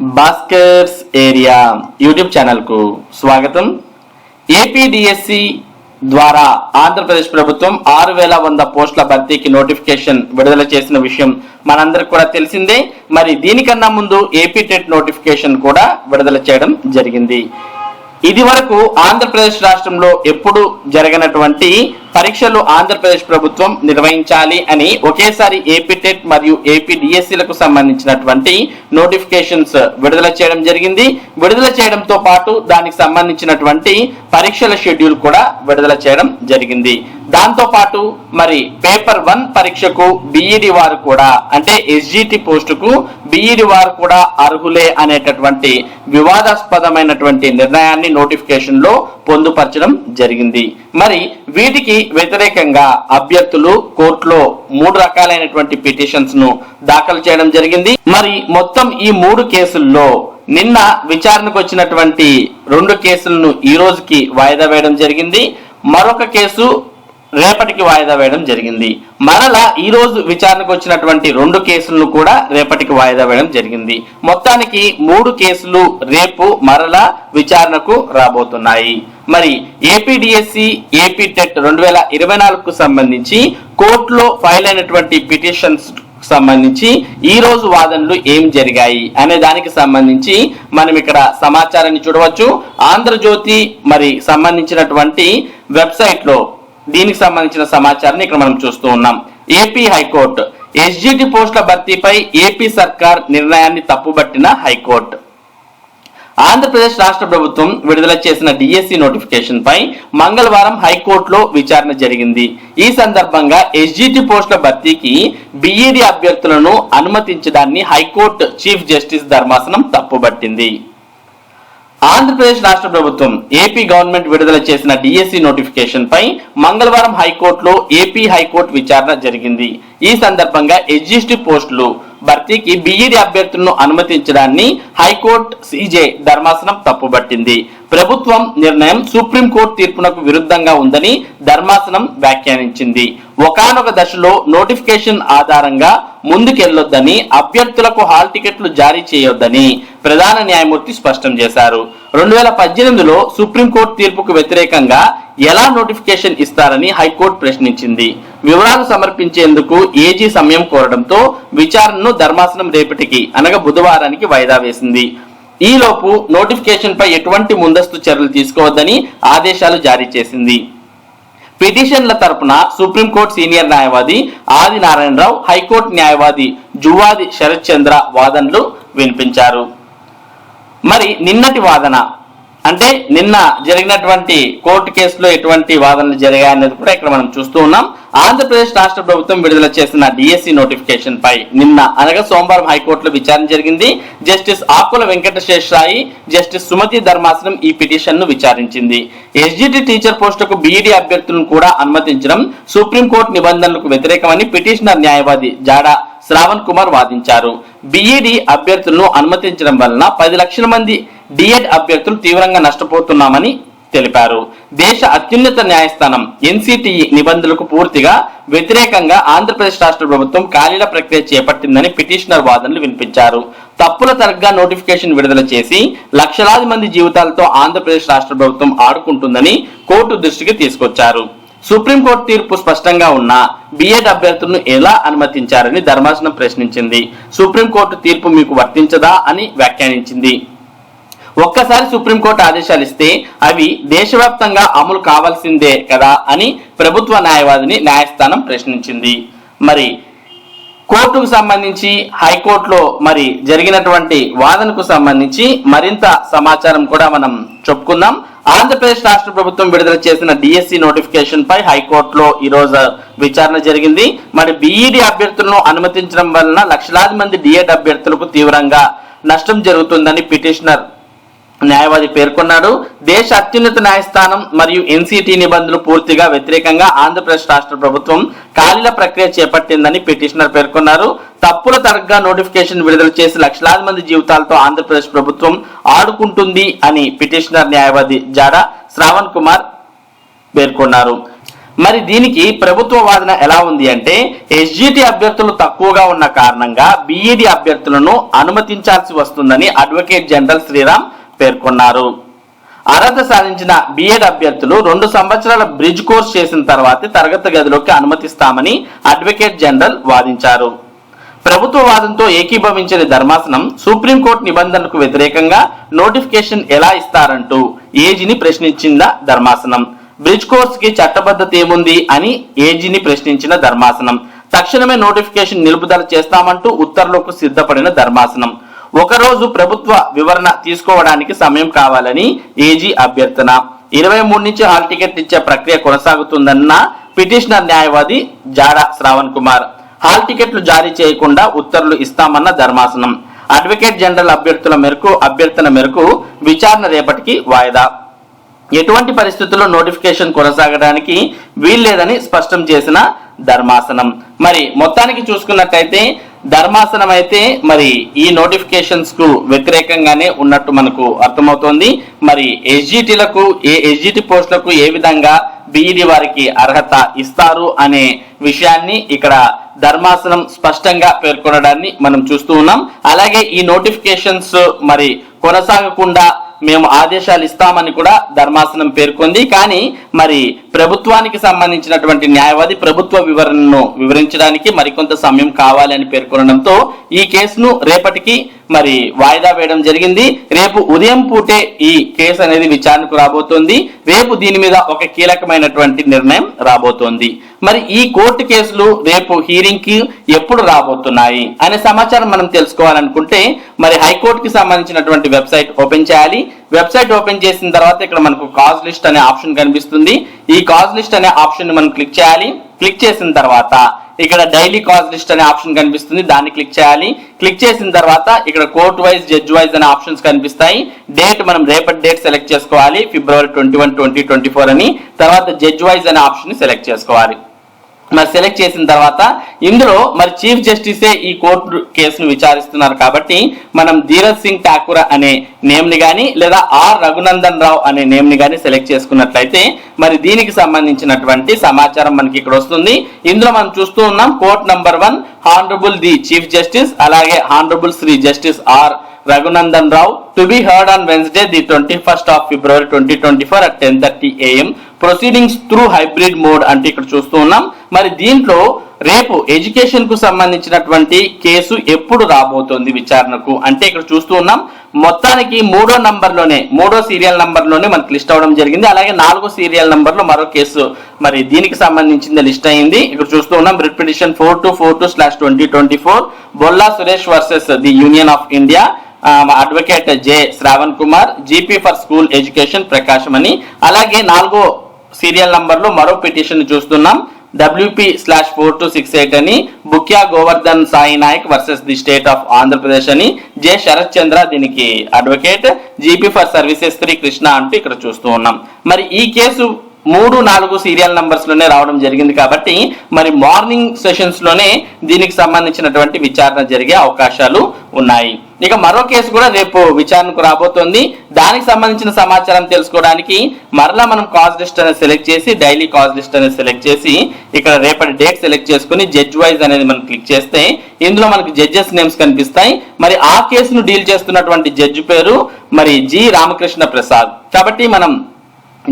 Bhaskar's area YouTube ఛానల్కు స్వాగతం. APDSC ద్వారా ఆంధ్రప్రదేశ్ ప్రభుత్వం ఆరు వేల వంద పోస్టుల భర్తీకి నోటిఫికేషన్ విడుదల చేసిన విషయం మనందరికి కూడా తెలిసిందే. మరి దీనికన్నా ముందు ఏపీ టెట్ నోటిఫికేషన్ కూడా విడుదల చేయడం జరిగింది. ఇది వరకు ఆంధ్రప్రదేశ్ రాష్ట్రంలో ఎప్పుడు జరగనటువంటి పరీక్షలు ఆంధ్రప్రదేశ్ ప్రభుత్వం నిర్వహించాలి అని ఒకేసారి ఏపీ టెట్ మరియు ఏపీ డిఎస్సీలకు సంబంధించినటువంటి నోటిఫికేషన్స్ విడుదల చేయడం జరిగింది. విడుదల చేయడంతో పాటు దానికి సంబంధించినటువంటి పరీక్షల షెడ్యూల్ కూడా విడుదల చేయడం జరిగింది. దాంతో పాటు మరి పేపర్ వన్ పరీక్షకు బిఈడి వారు కూడా అంటే ఎస్జిటి పోస్టుకు బిఈడి వారు కూడా అర్హులే అనేటటువంటి వివాదాస్పదమైనటువంటి నిర్ణయాన్ని నోటిఫికేషన్లో పొందుపరచడం జరిగింది. మరి వీటికి వ్యతిరేకంగా అభ్యర్థులు కోర్టులో మూడు రకాలైనటువంటి పిటిషన్స్ను దాఖలు చేయడం జరిగింది. మరి మొత్తం ఈ మూడు కేసుల్లో నిన్న విచారణకు వచ్చినటువంటి రెండు కేసులను ఈ రోజుకి వాయిదా వేయడం జరిగింది. మరొక కేసు రేపటికి వాయిదా వేయడం జరిగింది. మరలా ఈ రోజు విచారణకు వచ్చినటువంటి రెండు కేసులను కూడా రేపటికి వాయిదా వేయడం జరిగింది. మొత్తానికి మూడు కేసులు రేపు మరలా విచారణకు రాబోతున్నాయి. మరి ఏపీడిఎస్సి ఏపీ టెట్ రెండు వేల ఇరవై నాలుగుకు సంబంధించి కోర్టులో ఫైల్ అయినటువంటి పిటిషన్స్ సంబంధించి ఈ రోజు వాదనలు ఏం జరిగాయి అనే దానికి సంబంధించి మనం ఇక్కడ సమాచారాన్ని చూడవచ్చు. ఆంధ్రజ్యోతి మరి సంబంధించినటువంటి వెబ్సైట్లో దీనికి సంబంధించిన సమాచారాన్ని ఇక్కడ మనం చూస్తూ ఉన్నాం. AP high court. ఎస్జిటి పోస్టుల భర్తీపై ఏపీ సర్కార్ నిర్ణయాన్ని తప్పుబట్టిన హైకోర్టు. ఆంధ్రప్రదేశ్ రాష్ట్ర ప్రభుత్వం విడుదల చేసిన డిఎస్సి నోటిఫికేషన్ పై మంగళవారం హైకోర్టులో విచారణ జరిగింది. ఈ సందర్భంగా ఎస్జిటి పోస్టుల భర్తీకి బిఈడి అభ్యర్థులను అనుమతించడాన్ని హైకోర్టు చీఫ్ జస్టిస్ ధర్మాసనం తప్పుబట్టింది. ఆంధ్రప్రదేశ్ రాష్ట్ర ప్రభుత్వం ఏపీ గవర్నమెంట్ విడుదల చేసిన డిఎస్సి నోటిఫికేషన్ పై మంగళవారం హైకోర్టులో ఏపీ హైకోర్టు విచారణ జరిగింది. ఈ సందర్భంగా ఎగ్జిస్టివ్ పోస్టులు భర్తీకి బిఈడి అభ్యర్థులను అనుమతించడాన్ని హైకోర్టు సీజే ధర్మాసనం తప్పుబట్టింది. ప్రభుత్వం నిర్ణయం సుప్రీంకోర్టు తీర్పునకు విరుద్ధంగా ఉందని ధర్మాసనం వ్యాఖ్యానించింది. ఒకానొక దశలో నోటిఫికేషన్ ఆధారంగా ముందుకెళ్ళొద్దని అభ్యర్థులకు హాల్ టికెట్లు జారీ చేయొద్దని ప్రధాన న్యాయమూర్తి స్పష్టం చేశారు. రెండు వేల పద్దెనిమిదిలో సుప్రీంకోర్టు తీర్పుకు వ్యతిరేకంగా ఎలా నోటిఫికేషన్ ఇస్తారని హైకోర్టు ప్రశ్నించింది. వివరాలు సమర్పించేందుకు ఏజీ సమయం కోరడంతో విచారణను ధర్మాసనం రేపటికి అనగా బుధవారానికి వాయిదా వేసింది. ఈలోపు నోటిఫికేషన్ పై ఎటువంటి ముందస్తు చర్యలు తీసుకోవద్దని ఆదేశాలు జారీ చేసింది. పిటిషన్ల తరపున సుప్రీంకోర్టు సీనియర్ న్యాయవాది ఆది నారాయణరావు హైకోర్టు న్యాయవాది జువాది శరత్ చంద్ర వాదనలు వినిపించారు. మరి నిన్నటి వాదన అంటే నిన్న జరిగినటువంటి కోర్టు కేసులో ఎటువంటి వాదనలు జరిగాయనేది కూడా ఇక్కడ మనం చూస్తూ ఉన్నాం. ఆంధ్రప్రదేశ్ రాష్ట్ర ప్రభుత్వం విడుదల చేసిన డిఎస్సి నోటిఫికేషన్ పై నిన్న అనగా సోమవారం హైకోర్టులో విచారణ జరిగింది. జస్టిస్ ఆకుల వెంకటశేషరాయి జస్టిస్ సుమతి ధర్మాసనం ఈ పిటిషన్ను విచారించింది ఎస్జిటి టీచర్ పోస్టుకు బీఈడి అభ్యర్థులను కూడా అనుమతించడం సుప్రీంకోర్టు నిబంధనలకు వ్యతిరేకమని పిటిషనర్ న్యాయవాది జాడా శ్రావణ్ కుమార్ వాదించారు. బిఈడి అభ్యర్థులను అనుమతించడం వలన పది లక్షల మంది డిఎడ్ అభ్యర్థులు తీవ్రంగా నష్టపోతున్నామని తెలిపారు. దేశ అత్యున్నత న్యాయస్థానం ఎన్సిటిఈ నిబంధనలకు పూర్తిగా వ్యతిరేకంగా ఆంధ్రప్రదేశ్ రాష్ట్ర ప్రభుత్వం ఖాళీల ప్రక్రియ చేపట్టిందని పిటిషనర్ వాదనలు వినిపించారు. తప్పుల తరగ్గా నోటిఫికేషన్ విడుదల చేసి లక్షలాది మంది జీవితాలతో ఆంధ్రప్రదేశ్ రాష్ట్ర ప్రభుత్వం ఆడుకుంటుందని కోర్టు దృష్టికి తీసుకొచ్చారు. సుప్రీంకోర్టు తీర్పు స్పష్టంగా ఉన్న బిఎడ్ అభ్యర్థులను ఎలా అనుమతించారని ధర్మాసనం ప్రశ్నించింది. సుప్రీంకోర్టు తీర్పు మీకు వర్తించదా అని వ్యాఖ్యానించింది. ఒక్కసారి సుప్రీంకోర్టు ఆదేశాలు ఇస్తే అవి దేశవ్యాప్తంగా అమలు కావాల్సిందే కదా అని ప్రభుత్వ న్యాయవాదిని న్యాయస్థానం ప్రశ్నించింది. మరి కోర్టుకు సంబంధించి హైకోర్టులో మరి జరిగినటువంటి వాదనకు సంబంధించి మరింత సమాచారం కూడా మనం చెప్పుకుందాం. ఆంధ్రప్రదేశ్ రాష్ట్ర ప్రభుత్వం విడుదల చేసిన డిఎస్సి నోటిఫికేషన్ పై హైకోర్టులో ఈ రోజు విచారణ జరిగింది. మరి బిఈడి అభ్యర్థులను అనుమతించడం వలన లక్షలాది మంది డిఎడ్ అభ్యర్థులకు తీవ్రంగా నష్టం జరుగుతుందని పిటిషనర్ న్యాయవాది పేర్కొన్నాడు. దేశ అత్యున్నత న్యాయస్థానం మరియు ఎన్సిటి నిబంధనలు పూర్తిగా వ్యతిరేకంగా ఆంధ్రప్రదేశ్ రాష్ట్ర ప్రభుత్వం ఖాళీల ప్రక్రియ చేపట్టిందని పిటిషనర్ పేర్కొన్నారు. తప్పుల తరగ్గా నోటిఫికేషన్ విడుదల చేసి లక్షలాది మంది జీవితాలతో ఆంధ్రప్రదేశ్ ప్రభుత్వం ఆడుకుంటుంది అని పిటిషనర్ న్యాయవాది జాడ శ్రావణ్ కుమార్ పేర్కొన్నారు. మరి దీనికి ప్రభుత్వ వాదన ఎలా ఉంది అంటే ఎస్జిటి అభ్యర్థులు తక్కువగా ఉన్న కారణంగా బిఈడి అభ్యర్థులను అనుమతించాల్సి వస్తుందని అడ్వకేట్ జనరల్ శ్రీరామ్ పేర్కొన్నారు. అర్హత సాధించిన బిఎడ్ అభ్యర్థులు రెండు సంవత్సరాల బ్రిడ్జ్ కోర్స్ చేసిన తర్వాతే తరగతి గదిలోకి అనుమతిస్తామని అడ్వకేట్ జనరల్ వాదించారు. ప్రభుత్వ వాదంతో ఏకీభవించిన ధర్మాసనం సుప్రీంకోర్టు నిబంధనలకు వ్యతిరేకంగా నోటిఫికేషన్ ఎలా ఇస్తారంటూ ఏజీని ప్రశ్నించిందా ధర్మాసనం. బ్రిడ్జ్ కోర్స్కి చట్టబద్ధత ఏముంది అని ఏజీని ప్రశ్నించిన ధర్మాసనం. తక్షణమే నోటిఫికేషన్ నిలుపుదల చేస్తామంటూ ఉత్తర్వులకు సిద్ధపడిన ధర్మాసనం. ఒకరోజు ప్రభుత్వ వివరణ తీసుకోవడానికి సమయం కావాలని ఏజీ అభ్యర్థన. ఇరవై మూడు నుంచి హాల్ టికెట్ ఇచ్చే ప్రక్రియ కొనసాగుతుందన్న పిటిషనర్ న్యాయవాది జాడ శ్రావణ్ కుమార్. హాల్ టికెట్లు జారీ చేయకుండా ఉత్తర్వులు ఇస్తామన్న ధర్మాసనం. అడ్వకేట్ జనరల్ అభ్యర్థుల మేరకు అభ్యర్థన మేరకు విచారణ రేపటికి వాయిదా. ఎటువంటి పరిస్థితుల్లో నోటిఫికేషన్ కొనసాగడానికి వీల్లేదని స్పష్టం చేసిన ధర్మాసనం. మరి మొత్తానికి చూసుకున్నట్టయితే ధర్మాసనం అయితే మరి ఈ నోటిఫికేషన్స్కు వ్యతిరేకంగానే ఉన్నట్టు మనకు అర్థమవుతోంది. మరి ఎస్జిటిలకు ఏ ఎస్జిటి పోస్టులకు ఏ విధంగా బిఈడి వారికి అర్హత ఇస్తారు అనే విషయాన్ని ఇక్కడ ధర్మాసనం స్పష్టంగా పేర్కొనడాన్ని మనం చూస్తూ ఉన్నాం. అలాగే ఈ నోటిఫికేషన్స్ మరి కొనసాగకుండా మేము ఆదేశాలు ఇస్తామని కూడా ధర్మాసనం పేర్కొంది. కానీ మరి ప్రభుత్వానికి సంబంధించినటువంటి న్యాయవాది ప్రభుత్వ వివరణను వివరించడానికి మరికొంత సమయం కావాలని పేర్కొనడంతో ఈ కేసును రేపటికి మరి వాయిదా వేయడం జరిగింది. రేపు ఉదయం పూటే ఈ కేసు అనేది విచారణకు రాబోతోంది. రేపు దీని మీద ఒక కీలకమైనటువంటి నిర్ణయం రాబోతోంది. మరి ఈ కోర్టు కేసులు రేపు హీరింగ్కి ఎప్పుడు రాబోతున్నాయి అనే సమాచారం మనం తెలుసుకోవాలనుకుంటే మరి హైకోర్టుకి సంబంధించినటువంటి వెబ్సైట్ ఓపెన్ చేయాలి. వెబ్సైట్ ఓపెన్ చేసిన తర్వాత ఇక్కడ మనకు కాజ్ లిస్ట్ అనే ఆప్షన్ కనిపిస్తుంది. ఈ కాజ్ లిస్ట్ అనే ఆప్షన్ మనం క్లిక్ చేయాలి. క్లిక్ చేసిన తర్వాత ఇక్కడ డైలీ కాస్ట్ లిస్ట్ అనే ఆప్షన్ కనిపిస్తుంది దాన్ని క్లిక్ చేయాలి. క్లిక్ చేసిన తర్వాత ఇక్కడ కోర్ట్ వైజ్ జడ్జ్ వైజ్ అనే ఆప్షన్స్ కనిపిస్తాయి. డేట్ మనం రేపటి డేట్ సెలెక్ట్ చేసుకోవాలి February twenty one twenty twenty four అని. తర్వాత జడ్జ్ వైజ్ అనే ఆప్షన్ సెలెక్ట్ చేసుకోవాలి. మరి సెలెక్ట్ చేసిన తర్వాత ఇందులో మరి చీఫ్ జస్టిసే ఈ కోర్టు కేసును విచారిస్తున్నారు కాబట్టి మనం ధీరజ్ సింగ్ ఠాకూర్ అనే నేమ్ని కానీ లేదా ఆర్ రఘునందన్ రావు అనే నేమ్ని కానీ సెలెక్ట్ చేసుకున్నట్లయితే మరి దీనికి సంబంధించినటువంటి సమాచారం మనకి ఇక్కడ వస్తుంది. ఇందులో మనం చూస్తూ ఉన్నాం court number one honourable the chief justice అలాగే honourable Shri justice R Raghunandan Rao to be heard on Wednesday the twenty first of February twenty twenty four at ten thirty AM proceedings through hybrid mode అంటే ఇక్కడ చూస్తూ ఉన్నాం. మరి దీంట్లో రేపు ఎడ్యుకేషన్కు సంబంధించినటువంటి case ఎప్పుడు రాబోతోంది విచారణకు? అంటే ఇక్కడ చూస్తూ ఉన్నాం. మొత్తానికి మూడో నంబర్లోనే మూడో సీరియల్ నంబర్లోనే మనకి లిస్ట్ అవడం జరిగింది. అలాగే నాలుగో సీరియల్ నంబర్లో మరో కేసు మరి దీనికి సంబంధించింది లిస్ట్ అయింది. ఇక్కడ చూస్తూ ఉన్నాం writ petition four two four two slash twenty twenty four Bolla Suresh versus the union of India advocate J Shravan Kumar GP for school education Prakasam అని అలాగే నాలుగో సీరియల్ నంబర్లో మరో పిటిషన్ చూస్తున్నాం. WP slash four two six eight అని Bukya Govardhan Sai Naik versus the state of Andhra Pradesh అని J Sharath Chandra దీనికి advocate GP for services three Krishna అంటూ ఇక్కడ చూస్తూ ఉన్నాం. మరి ఈ కేసు మూడు నాలుగు సీరియల్ నంబర్స్లోనే రావడం జరిగింది కాబట్టి మరి మార్నింగ్ సెషన్స్లోనే దీనికి సంబంధించినటువంటి విచారణ జరిగే అవకాశాలు ఉన్నాయి. ఇక మరో కేసు కూడా రేపు విచారణకు రాబోతోంది. దానికి సంబంధించిన సమాచారం తెలుసుకోవడానికి మరలా మనం కాజ్ లిస్ట్ అనేది సెలెక్ట్ చేసి డైలీ కాజ్ లిస్ట్ అనేది సెలెక్ట్ చేసి ఇక్కడ రేపటి డేట్ సెలెక్ట్ చేసుకుని జడ్జ్ వైజ్ అనేది మనం క్లిక్ చేస్తే ఇందులో మనకి జడ్జెస్ నేమ్స్ కనిపిస్తాయి. మరి ఆ కేసును డీల్ చేస్తున్నటువంటి జడ్జి పేరు మరి జి రామకృష్ణ ప్రసాద్. కాబట్టి మనం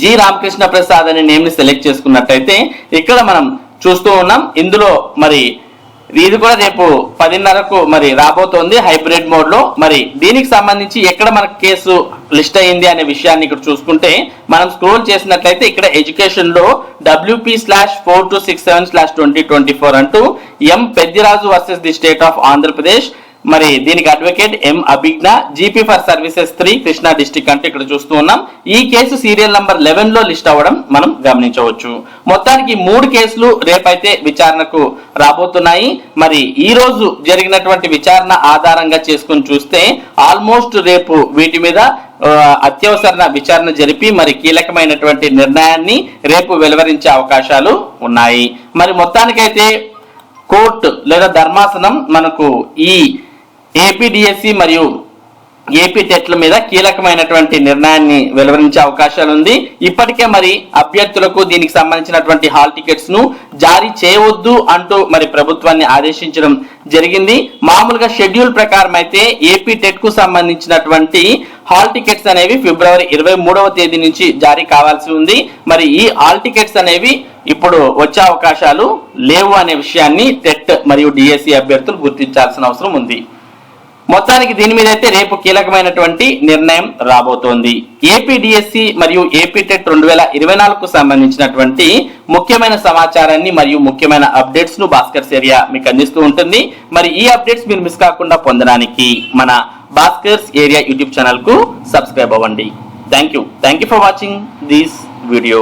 జి రామకృష్ణ ప్రసాద్ అనే నేమ్ని సెలెక్ట్ చేసుకున్నట్టయితే ఇక్కడ మనం చూస్తూ ఉన్నాం. ఇందులో మరి ఇది కూడా రేపు పదిన్నరకు మరి రాబోతోంది హైబ్రిడ్ మోడ్లో. మరి దీనికి సంబంధించి ఎక్కడ మనకు కేసు లిస్ట్ అయింది అనే విషయాన్ని ఇక్కడ చూసుకుంటే మనం స్క్రోల్ చేసినట్లయితే ఇక్కడ ఎడ్యుకేషన్లో WP slash four two six seven slash twenty twenty four అంటూ M Peddiraju versus the state of Andhra Pradesh మరి దీనికి advocate M Abhijna GP for services three Krishna district అంటే ఇక్కడ చూస్తూ ఉన్నాం. ఈ కేసు సీరియల్ నంబర్ లెవెన్లో లిస్ట్ అవ్వడం మనం గమనించవచ్చు. మొత్తానికి మూడు కేసులు రేపైతే విచారణకు రాబోతున్నాయి. మరి ఈ రోజు జరిగినటువంటి విచారణ ఆధారంగా చేసుకుని చూస్తే ఆల్మోస్ట్ రేపు వీటి మీద అత్యవసర విచారణ జరిపి మరి కీలకమైనటువంటి నిర్ణయాన్ని రేపు వెలువరించే అవకాశాలు ఉన్నాయి. మరి మొత్తానికైతే కోర్టు లేదా ధర్మాసనం మనకు ఈ ఏపీడిఎస్సి మరియు ఏపీ టెట్ల మీద కీలకమైనటువంటి నిర్ణయాన్ని వెలువరించే అవకాశాలు ఉంది. ఇప్పటికే మరి అభ్యర్థులకు దీనికి సంబంధించినటువంటి హాల్ టికెట్స్ను జారీ చేయవద్దు అంటూ మరి ప్రభుత్వాన్ని ఆదేశించడం జరిగింది. మామూలుగా షెడ్యూల్ ప్రకారం అయితే ఏపీ టెట్కు సంబంధించినటువంటి హాల్ టికెట్స్ అనేవి ఫిబ్రవరి ఇరవై మూడవ తేదీ నుంచి జారీ కావాల్సి ఉంది. మరి ఈ హాల్ టికెట్స్ అనేవి ఇప్పుడు వచ్చే అవకాశాలు లేవు అనే విషయాన్ని టెట్ మరియు డిఎస్సి అభ్యర్థులు గుర్తించాల్సిన అవసరం ఉంది. మొత్తానికి దీని మీద అయితే రేపు కీలకమైనటువంటి నిర్ణయం రాబోతోంది. ఏపీ డిఎస్సి మరియు ఏపీ టెట్ రెండు వేల ఇరవై నాలుగుకు సంబంధించినటువంటి ముఖ్యమైన సమాచారాన్ని మరియు ముఖ్యమైన అప్డేట్స్ను భాస్కర్స్ ఏరియా మీకు అందిస్తూ ఉంటుంది. మరి ఈ అప్డేట్స్ మీరు మిస్ కాకుండా పొందడానికి మన భాస్కర్స్ ఏరియా యూట్యూబ్ ఛానల్కు సబ్స్క్రైబ్ అవ్వండి. Thank you thank you for watching this video